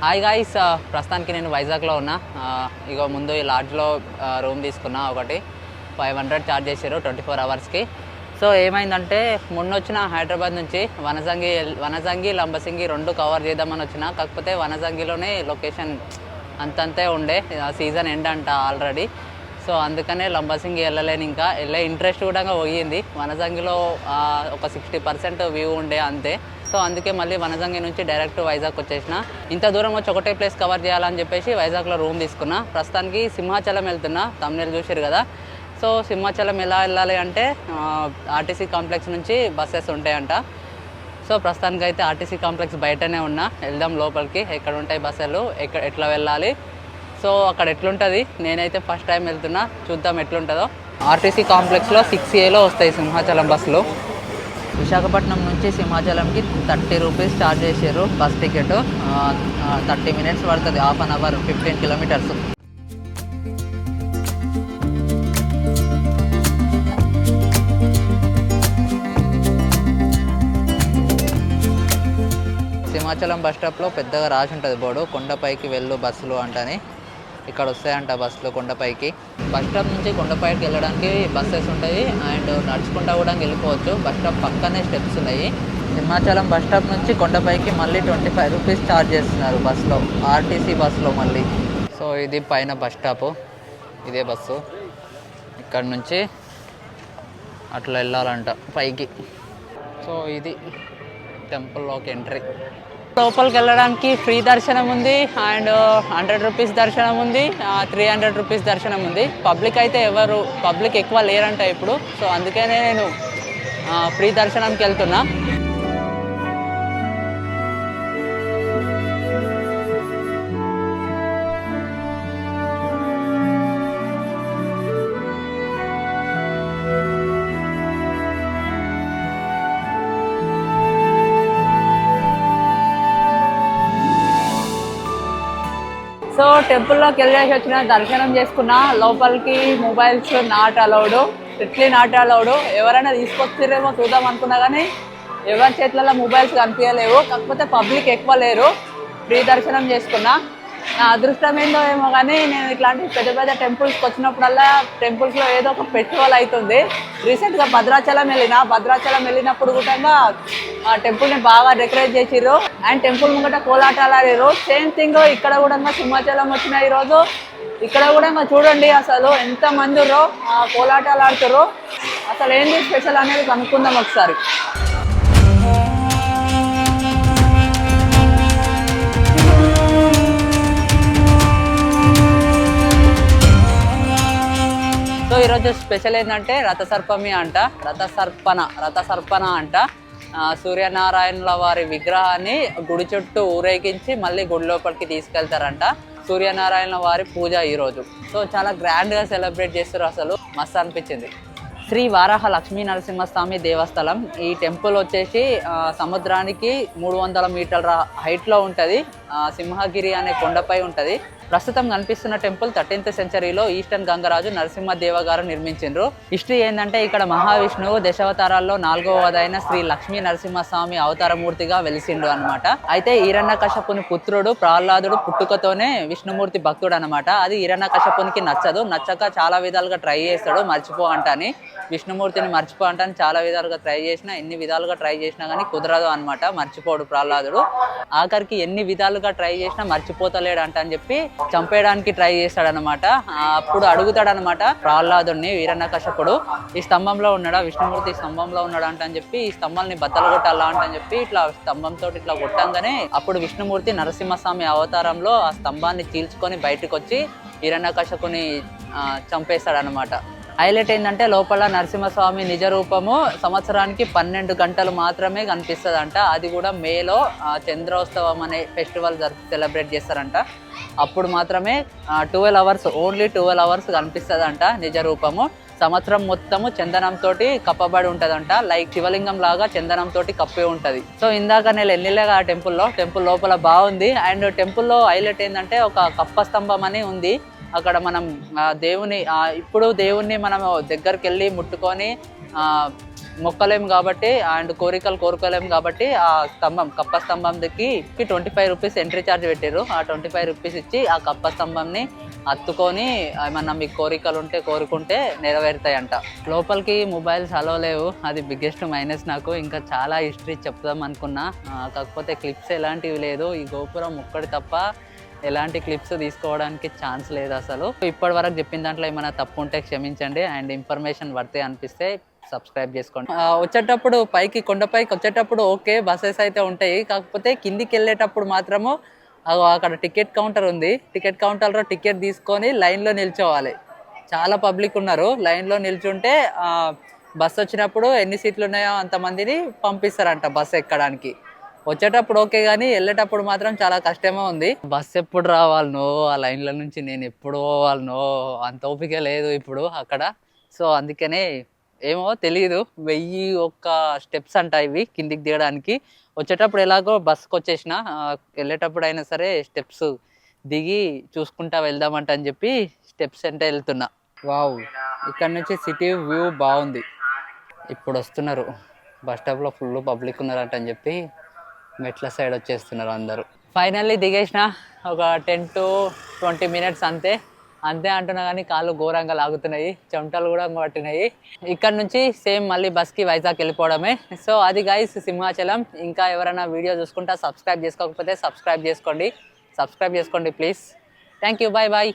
Hi guys uh, ప్రస్తుతానికి నేను వైజాగ్లో ఉన్నా. Uh, ఇక ముందు ఈ లాడ్జ్లో uh, రూమ్ తీసుకున్నా ఒకటి. ఫైవ్ హండ్రెడ్ ఛార్జ్ చేశారు ట్వంటీ ఫోర్ అవర్స్కి సో ఏమైందంటే మొన్న వచ్చిన హైదరాబాద్ నుంచి వనజంగి వనజంగి లంబసింగి రెండు కవర్ చేద్దామని వచ్చిన. కాకపోతే వనజంగిలోనే లొకేషన్ అంతంతే ఉండే. సీజన్ ఎండ్ అంట ఆల్రెడీ సో అందుకనే లంబసింగి వెళ్ళలేను ఇంకా. వెళ్ళే ఇంట్రెస్ట్ కూడా పోయింది. వనజంగిలో ఒక సిక్స్టీ పర్సెంట్ వ్యూ ఉండే అంతే. సో అందుకే మళ్ళీ వనజంగి నుంచి డైరెక్ట్ వైజాగ్ వచ్చేసిన. ఇంత దూరం వచ్చి ఒకటే ప్లేస్ కవర్ చేయాలని చెప్పేసి వైజాగ్లో రూమ్ తీసుకున్నా. ప్రస్తుతానికి సింహాచలం వెళ్తున్నా. తమిళ చూసారు కదా. సో సింహాచలం ఎలా వెళ్ళాలి అంటే ఆర్టీసీ కాంప్లెక్స్ నుంచి బస్సెస్ ఉంటాయంట. సో ప్రస్తుతానికి అయితే ఆర్టీసీ కాంప్లెక్స్ బయటనే ఉన్నా. వెళ్దాం లోపలికి. ఎక్కడ ఉంటాయి బస్సులు ఎక్కడ ఎట్లా వెళ్ళాలి? సో అక్కడ ఎట్లుంటుంది? నేనైతే ఫస్ట్ టైం వెళ్తున్నా. చూద్దాం ఎట్లుంటుందో. ఆర్టీసీ కాంప్లెక్స్లో సిక్స్ ఏలో వస్తాయి సింహాచలం బస్సులు. విశాఖపట్నం నుంచి సింహాచలంకి థర్టీ రూపీస్ ఛార్జ్ చేశారు బస్ టికెట్. థర్టీ మినిట్స్ పడుతుంది. Half an hour fifteen kilometres Simhachalam bus స్టాప్లో పెద్దగా రాసి ఉంటుంది బోర్డు. కొండపైకి వెళ్ళు బస్సులు అంటని. ఇక్కడ వస్తాయంట బస్సులో కొండపైకి. బస్ స్టాప్ నుంచి కొండపైకి వెళ్ళడానికి బస్సెస్ ఉంటాయి. అండ్ నడుచుకుంటా కూడా వెళ్ళిపోవచ్చు. బస్ స్టాప్ పక్కనే స్టెప్స్ ఉన్నాయి. సింహాచలం బస్ స్టాప్ నుంచి కొండపైకి మళ్ళీ ట్వంటీ ఫైవ్ రూపీస్ ఛార్జ్ చేస్తున్నారు బస్సులో ఆర్టీసీ బస్సులో మళ్ళీ. సో ఇది పైన బస్ స్టాప్. ఇదే బస్సు. ఇక్కడ నుంచి అట్లా వెళ్ళాలంట పైకి. సో ఇది టెంపుల్లోకి ఎంట్రీ లోపలికి వెళ్ళడానికి ఫ్రీ దర్శనం ఉంది అండ్ హండ్రెడ్ రూపీస్ దర్శనం ఉంది త్రీ హండ్రెడ్ రూపీస్ దర్శనం ఉంది. పబ్లిక్ అయితే ఎవరు పబ్లిక్ ఎక్కువ లేరంట ఇప్పుడు. సో అందుకనే నేను ఫ్రీ దర్శనంకి వెళ్తున్నా. సో టెంపుల్లోకి వెళ్ళేసి వచ్చిన దర్శనం చేసుకున్నా లోపలికి mobiles not allowed strictly not allowed ఎవరైనా తీసుకొచ్చిరేమో చూద్దాం అనుకున్నా కానీ ఎవరి చేతులలో మొబైల్స్ కనిపించలేవు కాకపోతే పబ్లిక్ ఎక్కువ లేరు. ఫ్రీ దర్శనం చేసుకున్నా. నా అదృష్టం ఏందో ఏమో కానీ నేను ఇట్లాంటి పెద్ద పెద్ద టెంపుల్స్కి వచ్చినప్పుడల్లా టెంపుల్స్లో ఏదో ఒక ఫెస్టివల్ అవుతుంది రీసెంట్గా భద్రాచలం వెళ్ళిన భద్రాచలం వెళ్ళినప్పుడు కూడా ఆ టెంపుల్ని బాగా డెకరేట్ చేసిర్రు. అండ్ టెంపుల్ ముంగట కోలాటాలు ఆడారు. సేమ్ థింగ్ ఇక్కడ కూడా సింహాచలం వచ్చిన ఈరోజు. ఇక్కడ కూడా ఇంకా చూడండి అసలు ఎంత మంది ఉర్రో, కోలాటాలు ఆడుతారో అసలు ఏంటి స్పెషల్ అనేది కనుక్కుందాం ఒకసారి. ఈరోజు స్పెషల్ ఏంటంటే రథసర్పమి అంట. రథసర్పణ రథసర్పణ అంట. సూర్యనారాయణుల వారి విగ్రహాన్ని గుడి చుట్టూ ఊరేగించి మళ్ళీ గుడి లోపలికి తీసుకెళ్తారంట. సూర్యనారాయణ వారి పూజ ఈరోజు. సో చాలా గ్రాండ్గా సెలబ్రేట్ చేస్తారు అసలు. మస్తు అనిపించింది. శ్రీ వారాహ లక్ష్మీ నరసింహస్వామి దేవస్థలం. ఈ టెంపుల్ వచ్చేసి సముద్రానికి మూడు వందల మీటర్ల హైట్లో ఉంటుంది. సింహగిరి అనే కొండపై ఉంటుంది. ప్రస్తుతం కనిపిస్తున్న టెంపుల్ థర్టీన్త్ సెంచరీలో ఈస్టర్న్ గంగరాజు నరసింహదేవ గారు నిర్మించిండ్రు. హిస్టరీ ఏంటంటే ఇక్కడ మహావిష్ణువు దశావతారాల్లో నాలుగవదైన శ్రీ లక్ష్మీ నరసింహస్వామి అవతారమూర్తిగా వెలిసిండు అనమాట అయితే ఈరణ్యకశపుని పుత్రుడు ప్రహ్లాదుడు పుట్టుకతోనే విష్ణుమూర్తి భక్తుడు అనమాట అది ఈరణ్యకశపునికి నచ్చదు. నచ్చక చాలా విధాలుగా ట్రై చేస్తాడు మర్చిపో అంటని. విష్ణుమూర్తిని మర్చిపో అంటని చాలా విధాలుగా ట్రై చేసినా ఎన్ని విధాలుగా ట్రై చేసినా కానీ కుదరదు అనమాట మర్చిపోడు ప్రహ్లాదుడు. ఆఖరికి ఎన్ని విధాలుగా ట్రై చేసినా మర్చిపోతలేడు అంట అని చెప్పి చంపేయడానికి ట్రై చేస్తాడనమాట అప్పుడు అడుగుతాడనమాట ప్రహ్లాదుని వీరన్నకశపుడు ఈ స్తంభంలో ఉన్నాడా? విష్ణుమూర్తి ఈ స్తంభంలో ఉన్నాడా? అంట అని చెప్పి ఈ స్తంభాన్ని బద్దలు కొట్టాలా అంట అని చెప్పి ఇట్లా స్తంభంతో ఇట్లా కొట్టంగానే అప్పుడు విష్ణుమూర్తి నరసింహస్వామి అవతారంలో ఆ స్తంభాన్ని చీల్చుకొని బయటకు వచ్చి హిరణ్యకశపుని చంపేస్తాడనమాట హైలైట్ ఏంటంటే లోపల నరసింహస్వామి నిజ రూపము సంవత్సరానికి పన్నెండు గంటలు మాత్రమే కనిపిస్తుందంట. అది కూడా మేలో చంద్రోత్సవం అనే ఫెస్టివల్ జరుపు సెలబ్రేట్ చేస్తారంట. అప్పుడు మాత్రమే twelve hours only twelve hours కనిపిస్తుందంట నిజ రూపము సంవత్సరం మొత్తము చందనంతో కప్పబడి ఉంటుందంట. లైక్ శివలింగం లాగా చందనంతో కప్పి ఉంటుంది. సో ఇందాక నేను వెళ్ళలేగా ఆ టెంపుల్లో టెంపుల్ లోపల బాగుంది. అండ్ టెంపుల్లో హైలైట్ ఏంటంటే ఒక కప్ప స్తంభం అని ఉంది. అక్కడ మనం దేవుని ఇప్పుడు దేవుణ్ణి మనం దగ్గరికి వెళ్ళి ముట్టుకొని మొక్కలేము మొక్కలేం కాబట్టి అండ్ కోరికలు కోరుకోలేం కాబట్టి ఆ స్తంభం కప్ప స్తంభంకి twenty five rupees entry charge పెట్టారు ఆ ట్వంటీ ఫైవ్ రూపీస్ ఇచ్చి ఆ కప్ప స్తంభంని అత్తుకొని ఏమన్నా మీకు కోరికలు ఉంటే కోరుకుంటే నెరవేరుతాయంట. లోపలికి మొబైల్స్ అలో లేవు. అది బిగ్గెస్ట్ మైనస్ నాకు. ఇంకా చాలా హిస్టరీ చెప్దాం అనుకున్నా. కాకపోతే క్లిప్స్ ఎలాంటివి లేదు. ఈ గోపురం ఒక్కటి తప్ప ఎలాంటి క్లిప్స్ తీసుకోవడానికి ఛాన్స్ లేదు అసలు. ఇప్పటి వరకు చెప్పిన దాంట్లో ఏమైనా తప్పు ఉంటే క్షమించండి అండ్ ఇన్ఫర్మేషన్ పడితే అనిపిస్తే సబ్స్క్రైబ్ చేసుకోండి. వచ్చేటప్పుడు పైకి కొండపైకి వచ్చేటప్పుడు ఓకే బస్సెస్ అయితే ఉంటాయి. కాకపోతే కిందికి వెళ్ళేటప్పుడు మాత్రము అక్కడ టికెట్ కౌంటర్ ఉంది. టికెట్ కౌంటర్లో టికెట్ తీసుకొని లైన్లో నిల్చోవాలి. చాలా పబ్లిక్ ఉన్నారు. లైన్లో నిల్చుంటే బస్సు వచ్చినప్పుడు ఎన్ని సీట్లు ఉన్నాయో అంతమందిని పంపిస్తారంట బస్సు ఎక్కడానికి. వచ్చేటప్పుడు ఓకే కానీ వెళ్ళేటప్పుడు మాత్రం చాలా కష్టమే ఉంది. బస్ ఎప్పుడు రావాలనో ఆ లైన్ల నుంచి నేను ఎప్పుడు పోవాలనో అంత ఓపిక లేదు ఇప్పుడు అక్కడ. సో అందుకనే ఏమో తెలియదు వెయ్యి ఒక్క స్టెప్స్ అంట ఇవి కిందికి దిగడానికి. వచ్చేటప్పుడు ఎలాగో బస్కి వచ్చేసిన వెళ్ళేటప్పుడు అయినా సరే స్టెప్స్ దిగి చూసుకుంటా వెళ్దామంట అని చెప్పి స్టెప్స్ అంటే వెళ్తున్నా. వావ్. ఇక్కడ నుంచి సిటీ వ్యూ బాగుంది. ఇప్పుడు వస్తున్నారు. బస్ స్టాప్లో ఫుల్ పబ్లిక్ ఉన్నారంట అని చెప్పి మెట్ల సైడ్ వచ్చేస్తున్నారు అందరూ. ఫైనల్లీ దిగేసిన ఒక టెన్ టు ట్వంటీ మినిట్స్ అంతే. అంతే అంటున్నా కానీ కాళ్ళు ఘోరంగా లాగుతున్నాయి. చెమటలు కూడా పట్టినాయి. ఇక్కడ నుంచి సేమ్ మళ్ళీ బస్కి వైజాగ్ వెళ్ళిపోవడమే. సో అది గైస్ సింహాచలం. ఇంకా ఎవరైనా వీడియో చూసుకుంటా సబ్స్క్రైబ్ చేసుకోకపోతే సబ్స్క్రైబ్ చేసుకోండి. సబ్స్క్రైబ్ చేసుకోండి please thank you bye bye